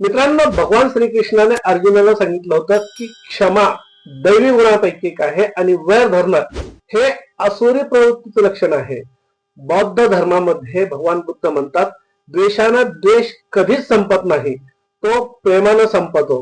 मित्रांनो भगवान श्रीकृष्णाने अर्जुनाला सांगितलं होतं की क्षमा दैवी गुणापैकी एक आहे आणि वैर धरणं हे असुरी प्रवृत्तीचं लक्षण आहे. बौद्ध धर्मामध्ये भगवान बुद्ध म्हणतात द्वेषानं द्वेष कधीच संपत नाही तो प्रेमानं संपतो.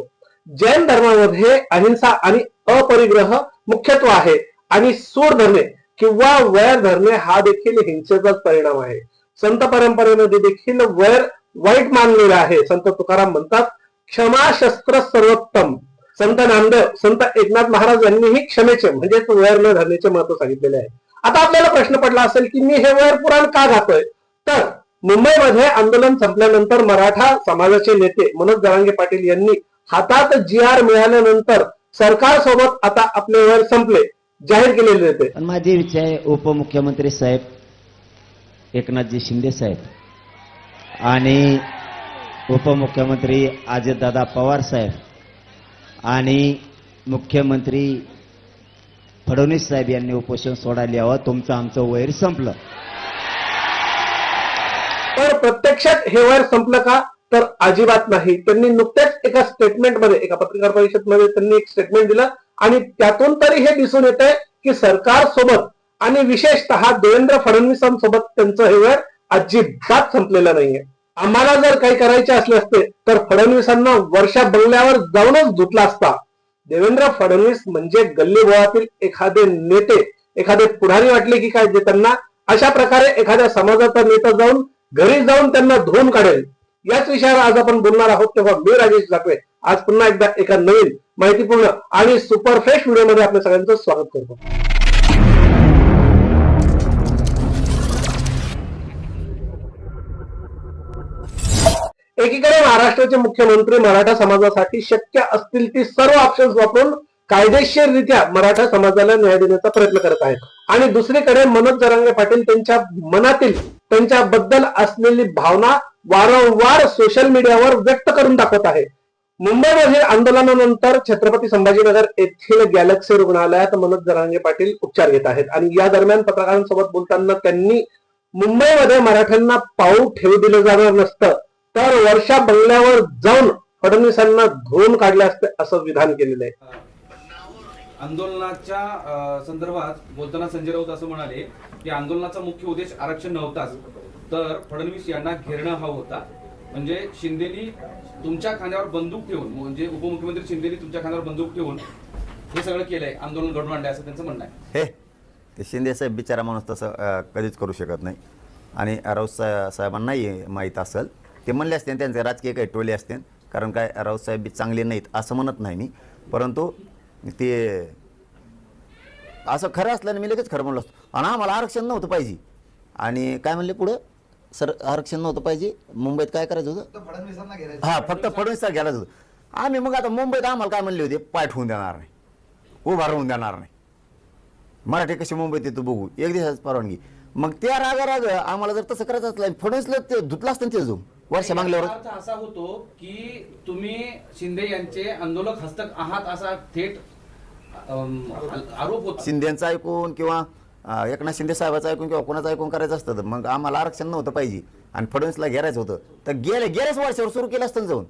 जैन धर्मामध्ये अहिंसा आणि अपरिग्रह मुख्यत्व आहे आणि सूर धरणे किंवा वैर धरणे हा देखील हिंसेचाच परिणाम आहे. संत परंपरेमध्ये देखील वैर वाईट मानलेलं आहे. संत तुकाराम म्हणतात क्षमा शस्त्र सर्वोत्तम. संत नांद संत एकनाथ महाराज यांनीही क्षमेचे म्हणजेच वैर न धरण्याचे महत्त्व सांगितलेले आहे. आता आपल्याला प्रश्न पडला असेल की मी हे वैर पुराण का घातोय तर मुंबईमध्ये आंदोलन संपल्यानंतर मराठा समाजाचे नेते मनोज जरांगे पाटील यांनी हातात जी आर मिळाल्यानंतर सरकारसोबत आता आपले वर संपले जाहीर केलेले होते. माझे विचार उपमुख्यमंत्री साहेब एकनाथजी शिंदे साहेब आणि उपमुख्यमंत्री अजितदादा पवार साहेब आणि मुख्यमंत्री फडणवीस साहेब यांनी उपोषण सोडायला यावं तुमचं आमचं वैर संपलं. पण प्रत्यक्षात हे वैर संपलं का? तर अजिबात नाही. त्यांनी नुकत्याच एका स्टेटमेंटमध्ये एका पत्रकार परिषदमध्ये त्यांनी एक स्टेटमेंट दिलं आणि त्यातून तरी हे दिसून येत आहे की सरकार सोबत आणि विशेषतः देवेंद्र फडणवीसांसोबत त्यांचं हे वेळ अजिबात संपलेलं नाहीये. आम्हाला जर काही करायचे असले असते तर फडणवीसांना वर्षा बंगल्यावर जाऊनच धुतला असता. देवेंद्र फडणवीस म्हणजे गल्लीबोळातील एखादे नेते एखादे पुढारी वाटले की काय जे त्यांना अशा प्रकारे एखाद्या समाजाचा नेता जाऊन घरी जाऊन त्यांना धुवून काढेल. याच विषयावर आज आपण बोलणार आहोत तेव्हा मी राजेश जाकवे आज पुन्हा एकदा एका नवीन माहितीपूर्ण आणि सुपरफ्रेश व्हिडिओमध्ये आपल्या सगळ्यांचं स्वागत करतो. एकीकडे महाराष्ट्राचे मुख्यमंत्री मराठा समाजासाठी शक्य असतील ती सर्व ऑप्शन्स वापरून कायदेशीररित्या मराठा समाजाला न्याय देण्याचा प्रयत्न करत आहेत. आणि दुसरीकडे मनोज जरांगे पाटील त्यांच्या मनातील त्यांच्याबद्दल असलेली भावना वारंवार सोशल मीडियावर व्यक्त करून दाखवत आहे. मुंबईमधील आंदोलनानंतर छत्रपती संभाजीनगर येथील गॅलेक्सी रुग्णालयात मनोज जरांगे पाटील उपचार घेत आहेत. आणि या दरम्यान पत्रकारांसोबत बोलताना त्यांनी मुंबईमध्ये मराठ्यांना पाऊल ठेवू दिलं जाणार नसतं. तर वर्षा बंगल्यावर जाऊन फडणवीसांना धुवून काढले असते असं विधान केलेलं आहे. आंदोलनाच्या संदर्भात बोलताना संजय राऊत असं म्हणाले की आंदोलनाचा मुख्य उद्देश आरक्षण नव्हताच तर फडणवीस यांना घेरणं हा होता. म्हणजे शिंदेनी तुमच्या खांद्यावर बंदूक ठेवून म्हणजे उपमुख्यमंत्री शिंदेनी तुमच्या खांद्यावर बंदूक ठेवून हे सगळं केलंय आंदोलन घडवून आणलंय असं त्यांचं म्हणणं आहे. हे ते शिंदे साहेब बिचारा माणूस तसं कधीच करू शकत नाही. आणि राऊत साहेब साहेबांनाही माहीत असेल ते म्हणले असते त्यांचे राजकीय काही टोले असते कारण काय राऊत साहेब बी चांगले नाहीत असं म्हणत नाही मी. परंतु ते असं खरं असल्याने मी लगेच खरं म्हणलो असतो. आणि आम्हाला आरक्षण नव्हतं पाहिजे. आणि काय म्हणले पुढं? सर आरक्षण नव्हतं पाहिजे. मुंबईत काय करायचं होतं? हां फक्त फडणवीसला घ्यायलाच होतं. आम्ही मग आता मुंबईत आम्हाला काय म्हणले होते? पाय ठेवून देणार नाही. उभा राहून देणार नाही. मराठी कशी मुंबईत येतो बघू? एक दिवसाच परवानगी. मग त्या रागा राग आम्हाला जर तसं करायचं असलं फडणवीसला ते धुतलं असतं ते जाऊन वर्षा बांगल्यावर याचा अर्थ असा होतो की तुम्ही शिंदे यांचे आंदोलक हस्तक आहात असा थेट अम, आरोप होता. शिंदेचं ऐकून किंवा अं, एकनाथ शिंदे साहेबाचं ऐकून किंवा कोणाचं ऐकून करायचं असतं तर मग आम्हाला आरक्षण नव्हतं पाहिजे आणि फडणवीसला घ्यायचं होतं. तर गेले गेल्याच वर्षावर सुरू केलं असतं ना जाऊन.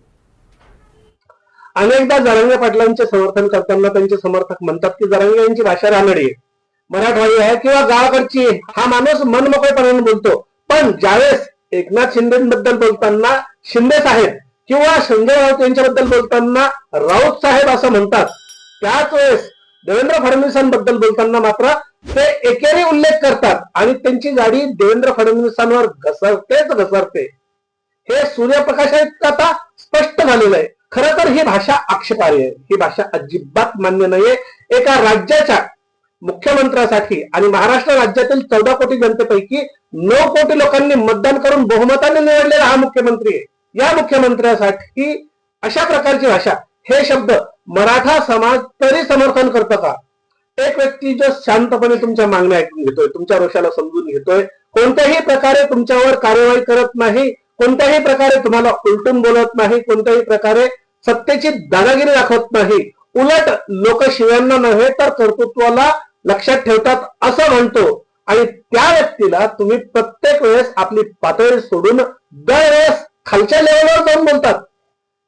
अनेकदा जरांगे पाटलांचे समर्थन करताना त्यांचे समर्थक म्हणतात की जरांगे यांची भाषा रानडी आहे. मराठवाडी आहे किंवा गावाकडची आहे हा माणूस मनमोकळेपणाने बोलतो. पण ज्यावेळेस एकनाथ शिंदेबद्दल बोलताना शिंदे साहेब किंवा संजय राऊत यांच्याबद्दल बोलताना राऊत साहेब असं म्हणतात. त्याच वेळेस देवेंद्र फडणवीसांबद्दल बोलताना मात्र ते एकेरी उल्लेख करतात आणि त्यांची गाडी देवेंद्र फडणवीसांवर घसरतेच घसरते. हे सूर्यप्रकाशात आता? स्पष्ट झालेलं आहे. खरं तर ही भाषा आक्षेपार्ह आहे. ही भाषा अजिबात मान्य नाहीये. एका राज्याच्या मुख्यमंत्र्यासाठी आणि महाराष्ट्र राज्यातील चौदा कोटी जनतेपैकी नऊ कोटी लोकांनी मतदान करून बहुमताने निवडलेला हा मुख्यमंत्री आहे. या मुख्यमंत्र्यासाठी अशा प्रकारची भाषा हे शब्द मराठा समाज तरी समर्थन करतो का? एक व्यक्ती जो शांतपणे तुमच्या मागण्या ऐकून घेतोय तुमच्या रोषाला समजून घेतोय कोणत्याही प्रकारे तुमच्यावर कार्यवाही करत नाही कोणत्याही प्रकारे तुम्हाला उलटून बोलत नाही कोणत्याही प्रकारे सत्तेची दादागिरी दाखवत नाही उलट लोक शिव्यांना नव्हे तर कर्तृत्वाला लक्षात ठेवतात असं म्हणतो. आणि त्या व्यक्तीला तुम्ही प्रत्येक वेळेस आपली पातळी सोडून दरवेळेस खालच्या लेवलवर जाऊन बोलतात.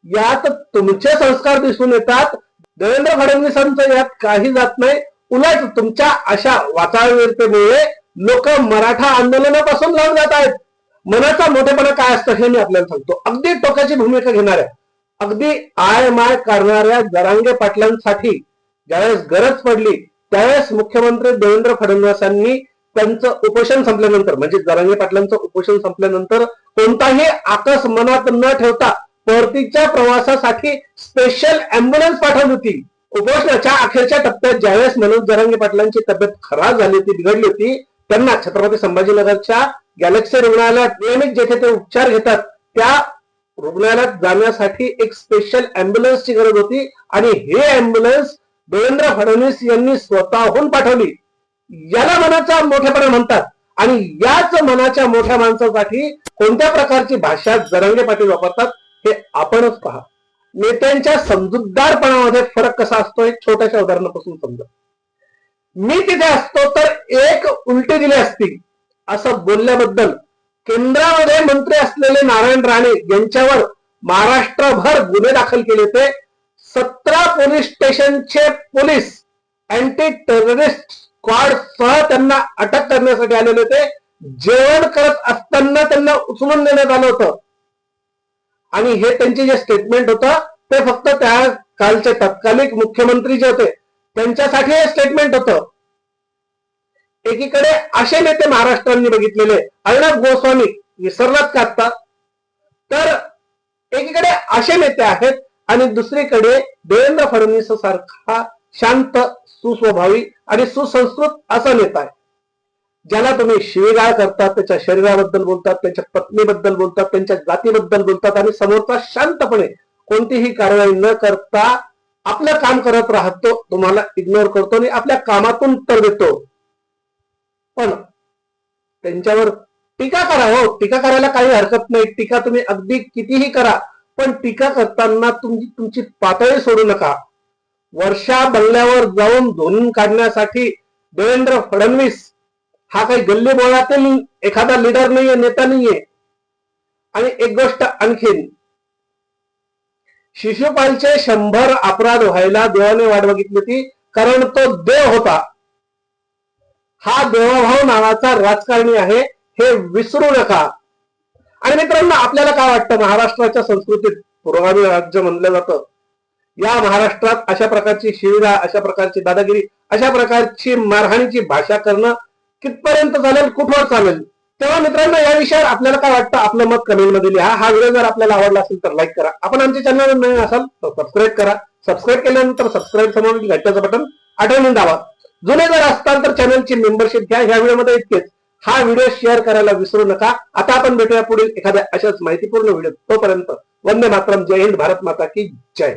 यात तुमचे संस्कार दिसून येतात. देवेंद्र फडणवीसांचं यात काही जात नाही. उलट तुमच्या अशा वाचाळवीरतेमुळे लोक मराठा आंदोलनापासून लावून जात आहेत. मनाचा मोठेपणा काय असतं हे मी आपल्याला सांगतो. अगदी टोकाची भूमिका घेणाऱ्या अगदी आय माय करणाऱ्या जरांगे पाटलांसाठी ज्यावेळेस गरज पडली त्यावेळेस मुख्यमंत्री देवेंद्र फडणवीसांनी त्यांचं उपोषण संपल्यानंतर म्हणजे जरांगे पाटलांचं उपोषण संपल्यानंतर कोणताही आकस मनात न ठेवता परतीच्या प्रवासासाठी स्पेशल अँब्युलन्स पाठवली होती. उपोषणाच्या अखेरच्या टप्प्यात ज्यावेळेस मनोज जरांगे पाटलांची तब्येत खराब झाली होती बिघडली होती त्यांना छत्रपती संभाजीनगरच्या गॅलेक्सी रुग्णालयात नियमित जेथे ते उपचार घेतात त्या रुग्णालयात जाण्यासाठी एक स्पेशल अँब्युलन्सची गरज होती. आणि हे अँब्युलन्स देवेंद्र फडणवीस यांनी स्वतःहून पाठवली. याला मनाचा मोठेपणा म्हणतात. आणि याच मनाच्या मोठ्या माणसासाठी कोणत्या प्रकारची भाषा जरंगे पाटील वापरतात हे आपणच पहा. नेत्यांच्या समजूतदारपणामध्ये फरक कसा असतो एक छोट्याशा उदाहरणापासून समजा. मी तिथे असतो तर एक उलटे दिले असतील असं बोलल्याबद्दल केंद्रामध्ये मंत्री असलेले नारायण राणे यांच्यावर महाराष्ट्रभर गुन्हे दाखल केले होते सतरा पोलीस स्टेशनचे पोलीस अँटी टेररिस्ट स्क्वॉड सह त्यांना अटक करण्यासाठी आलेले होते. जेवण करत असताना त्यांना उचलून देण्यात आलं होतं. आणि हे त्यांचे जे स्टेटमेंट होतं ते फक्त त्या कालचे तत्कालिक मुख्यमंत्री जे होते त्यांच्यासाठी हे स्टेटमेंट होतं. एकीकडे असे नेते महाराष्ट्रांनी बघितलेले अर्णब गोस्वामी विसरलात का आता तर एकीकडे असे नेते आहेत आणि दुसरीकडे देवेंद्र फडणवीस सारखा शांत सुस्वभावी आणि सुसंस्कृत असा नेता आहे. ज्याला तुम्ही शिवेगाळ करतात त्याच्या शरीराबद्दल बोलतात त्यांच्या पत्नीबद्दल बोलतात त्यांच्या जातीबद्दल बोलतात आणि समोरचा शांतपणे कोणतीही कारवाई न करता आपलं काम करत राहतो तुम्हाला इग्नोर करतो आणि आपल्या कामातून उत्तर देतो. पण त्यांच्यावर टीका करा हो. टीका करायला काही हरकत नाही. टीका तुम्ही अगदी कितीही करा. पण टीका करताना तुमची तुमची पातळी सोडू नका. वर्षा बंगल्यावर जाऊन धोनी काढण्यासाठी देवेंद्र फडणवीस हा काही गल्ली बोळातील एखादा लीडर नाहीये नेता नाहीये. आणि एक गोष्ट आणखीन. शिशुपालचे शंभर अपराध व्हायला देवाने वाट बघितली होती कारण तो देव होता. हा देवभाव नावाचा राजकारणी आहे हे विसरू नका. आणि मित्रांनो आपल्याला काय वाटतं? महाराष्ट्राच्या संस्कृतीत पुरोगामी राज्य म्हणलं जातं. या महाराष्ट्रात अशा प्रकारची शिविरा अशा प्रकारची दादागिरी अशा प्रकारची मारहाणीची भाषा करणं कितपर्यंत चालेल कुठवर चालेल? तेव्हा मित्रांनो या विषयावर आपल्याला काय वाटतं? आपलं मत कमेंटमध्ये लिहा. हा व्हिडिओ जर आपल्याला आवडला असेल तर लाईक करा. आपण आमच्या चॅनल नवीन असाल तर सबस्क्राईब करा. सबस्क्राईब केल्यानंतर सबस्क्राईब समोर घंट्याचं बटन आठवणून दाबा. जुने जर असताल तर चॅनलची मेंबरशिप घ्या. ह्या व्हिडिओमध्ये इतकेच. हा व्हिडिओ शेअर करायला विसरू नका. आता आपण भेटूया पुढील एखाद्या अशाच माहितीपूर्ण व्हिडिओ तोपर्यंत वंदे मातरम. जय हिंद भारत माता की जय.